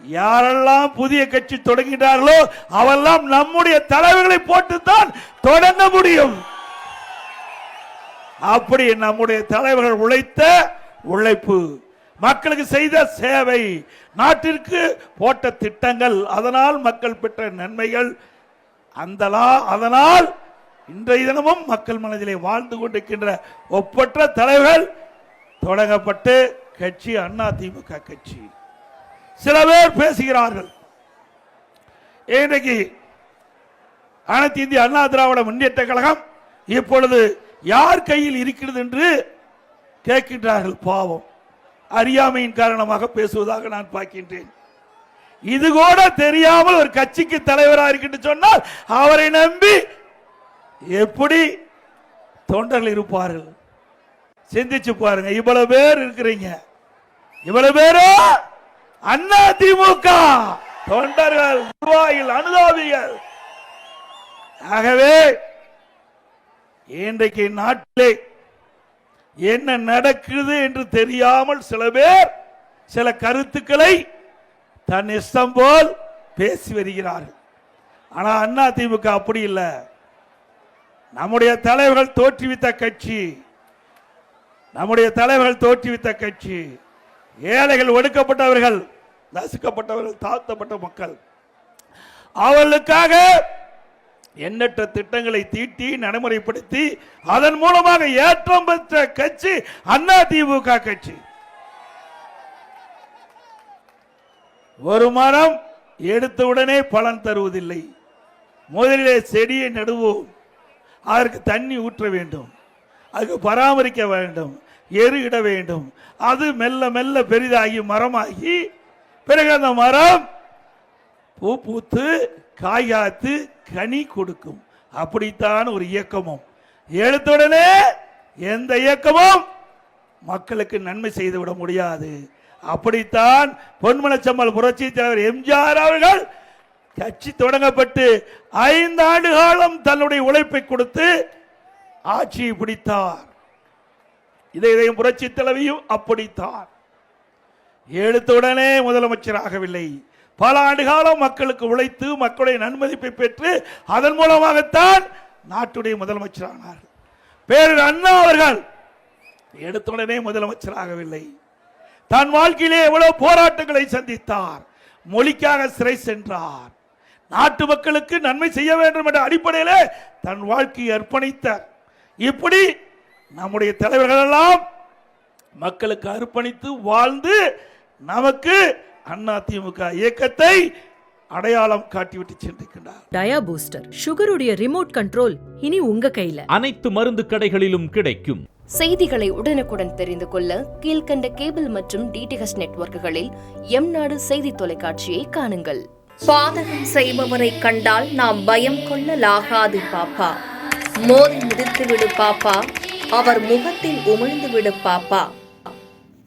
யாரெல்லாம் புதிய கட்சி தொடங்கினார்களோ அவெல்லாம் நம்முடைய தலைவர்களை போட்டுத்தான் தொடங்க முடியும். அப்படி நம்முடைய தலைவர்கள் உழைத்த உழைப்பு மக்களுக்கு செய்த சேவை நாட்டிற்கு போட்ட திட்டங்கள் அதனால் மக்கள் பெற்ற நன்மைகள் அந்த அதனால் இன்றைய தினமும் மக்கள் மனதிலே வாழ்ந்து கொண்டிருக்கின்ற ஒப்பற்ற தலைவர்கள் தொடங்கப்பட்டு கட்சி அண்ணா திமுக கட்சி. சில பேர் பேசுகிறார்கள். இன்றைக்கு அனைத்து இந்திய அண்ணா திராவிட முன்னேற்ற கழகம் இப்பொழுது யார் கையில் இருக்கிறது என்று கேட்கின்றார்கள். பாவம். அறியாமையின் காரணமாக பேசுவதாக நான் பார்க்கின்றேன். இது கூட தெரியாமல் ஒரு கட்சிக்கு தலைவராக இருக்கின்ற சொன்னால் அவரை நம்பி எப்படி தொண்டர்கள் இருப்பார்கள்? சிந்திச்சு பாருங்க. இவ்வளவு பேர் இருக்கிறீங்க. இவ்வளவு பேரோ? அண்ணா திமுக. தொண்டர்கள் நிர்வாகிகள் அனுதாபிகள். ஆகவே இன்றைக்கு நாட்டிலே என்ன நடக்குது என்று தெரியாமல் சில பேர் சில கருத்துக்களை தன் இஷ்டம் போல் பேசி வருகிறார்கள். ஆனால் அண்ணா திமுக அப்படி இல்லை. நம்முடைய தலைவர்கள் தோற்றுவித்த கட்சி நம்முடைய தலைவர்கள் தோற்றுவித்த கட்சி ஏழைகள் ஒடுக்கப்பட்டவர்கள் நசுக்கப்பட்டவர்கள் தாழ்த்தப்பட்ட மக்கள். அவர்களுக்காக எண்ணற்ற திட்டங்களை தீட்டி நடைமுறைப்படுத்தி அதன் மூலமாக ஏற்றம் பெற்ற கட்சி அண்ணா திமுக கட்சி. ஒரு மரம் எடுத்தவுடனே பலன் தருவதில்லை. முதலிலே செடியை நடுவோம். அதற்கு தண்ணி ஊற்ற வேண்டும். அதுக்கு பராமரிக்க வேண்டும். எரு இட வேண்டும். அது மெல்ல மெல்ல பெரிதாகி மரமாகி பிறகு அந்த மரம் பூ பூத்து காய் காத்து கனி கொடுக்கும். அப்படித்தான் ஒரு இயக்கமும். எழுத்துடனே எந்த இயக்கமும் மக்களுக்கு நன்மை செய்து விட முடியாது. அப்படித்தான் பொன்மனச்சம்மல் புரட்சி தலைவர் எம்ஜிஆர் அவர்கள் கட்சி தொடங்கப்பட்டு ஐந்து ஆண்டு காலம் தன்னுடைய உழைப்பை கொடுத்து ஆட்சியை பிடித்தார். இதை இதையும் புரட்சி தலைவியும் அப்படித்தான். எழுத்துடனே முதலமைச்சர் ஆகவில்லை பல ஆண்டு காலம் மக்களுக்கு உழைத்து மக்களுடைய நன்மதிப்பை பெற்று அதன் மூலமாகத்தான் நாட்டுடைய முதலமைச்சர் ஆனார் பேரர் அண்ணா அவர்கள் எடுத்துடனே முதலமைச்சர் ஆகவில்லை தன் வாழ்க்கையிலே எவ்வளவு போராட்டங்களை சந்தித்தார். மொழிக்காக சிறை சென்றார். நாட்டு மக்களுக்கு நன்மை செய்ய வேண்டும் என்ற அடிப்படையில் தன் வாழ்க்கையை அர்ப்பணித்தார். இப்படி நம்முடைய தலைவர்கள் எல்லாம் மக்களுக்கு அர்ப்பணித்து வாழ்ந்து நமக்கு அண்ணா திமுக இயக்கத்தை அடையாளம் காட்டிவிட்டு சென்றிருக்கின்றார். டயா பூஸ்டர் சுகருடைய ரிமோட் கண்ட்ரோல் இனி உங்க கையில. அனைத்து மருந்து கடைகளிலும் கிடைக்கும். செய்திகளை உடனுக்குடன் தெரிந்து கொள்ள கீழ்க்கண்ட கேபிள் மற்றும் டிடிஹெச் நெட்வொர்க்குகளில் எம் நாடு செய்தி தொலைக்காட்சியை காணுங்கள். பாதகம் செய்பவரை கண்டால் நாம் பயம் கொள்ளலாகாது பாப்பா. மோதி மிதித்து விடு பாப்பா. அவர் முகத்தில் உமிழ்ந்து விடு பாப்பா.